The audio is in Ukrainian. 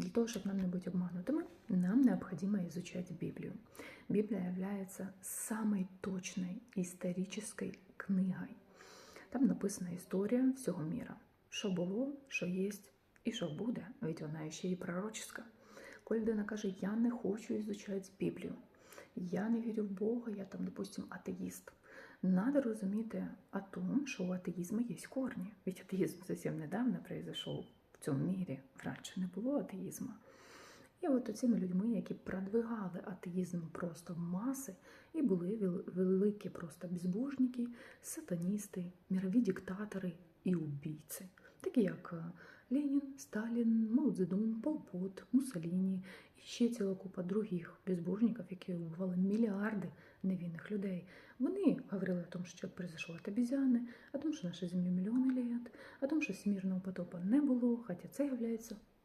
Для того, чтобы нам не быть обманутыми, нам необходимо изучать Библию. Библия является самой точной исторической книгой. Там написана історія всього міра. Що було, що є і що буде, ведь вона ще і пророческа. Коли людина каже, я не хочу изучати Біблію, я не вірю в Бога, я там, допустим, атеїст. Надо розуміти о том, що у атеїзму є корні. Ведь атеїзм зовсім недавно произошел цьому мірі. Раніше не було атеїзму. І от цими людьми, які продвигали атеїзм просто в маси, і були вел- великі просто безбожники, сатаністи, мірові диктатори і убійці, такі як е, Ленін, Сталін, Мао Цзедун, Пол Муссоліні і ще ціла купа других безбожників, які вбивали мільярди невинних людей. Вони говорили о том, що произошло от обезьяни, о том, що наша землі мільйони літ, о том, що всемирного потопа не було, хоча це є